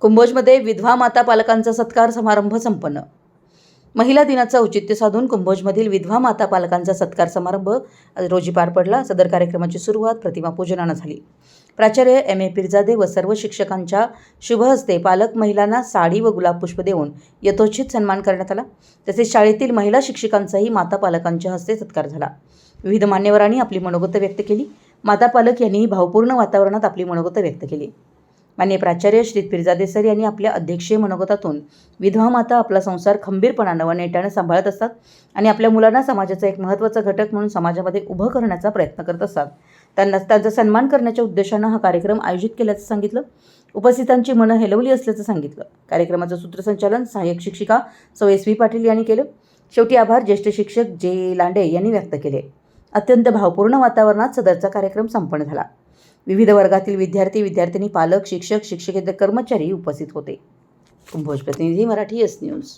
कुंभोजमध्ये विधवा माता पालकांचा सत्कार समारंभ संपन्न. महिला दिनाचं औचित्य साधून कुंभोजमधील विधवा माता पालकांचा सत्कार समारंभ रोजी पार पडला. सदर कार्यक्रमाची सुरुवात प्रतिमा पूजनानं झाली. प्राचार्य एम ए पिरजादे व सर्व शिक्षकांच्या शुभहस्ते पालक महिलांना साडी व गुलाब पुष्प देऊन यथोचित सन्मान करण्यात आला. तसेच शाळेतील महिला शिक्षकांचाही माता पालकांच्या हस्ते सत्कार झाला. विविध मान्यवरांनी आपली मनोगत व्यक्त केली. माता पालक यांनीही भावपूर्ण वातावरणात आपली मनोगत व्यक्त केली. मान्य प्राचार्य श्री पिरजादे सर यांनी आपल्या अध्यक्षीय मनोगतातून विधवा माता आपला संसार खंबीरपणानं व नेट्यानं सांभाळत असतात आणि आपल्या मुलांना समाजाचा एक महत्त्वाचा घटक म्हणून समाजामध्ये उभं करण्याचा प्रयत्न करत असतात. त्यांना त्यांचा सन्मान करण्याच्या उद्देशानं हा कार्यक्रम आयोजित केल्याचं सांगितलं. उपस्थितांची मनं हेलवली असल्याचं सांगितलं. कार्यक्रमाचं सूत्रसंचालन सहाय्यक शिक्षिका सौ एस व्ही पाटील यांनी केलं. शेवटी आभार ज्येष्ठ शिक्षक जे लांडे यांनी व्यक्त केले. अत्यंत भावपूर्ण वातावरणात सदरचा कार्यक्रम संपन्न झाला. विविध वर्गातील विद्यार्थी विद्यार्थिनी पालक शिक्षक शिक्षकेतर कर्मचारी उपस्थित होते. कुंभोज प्रतिनिधी मराठी एस न्यूज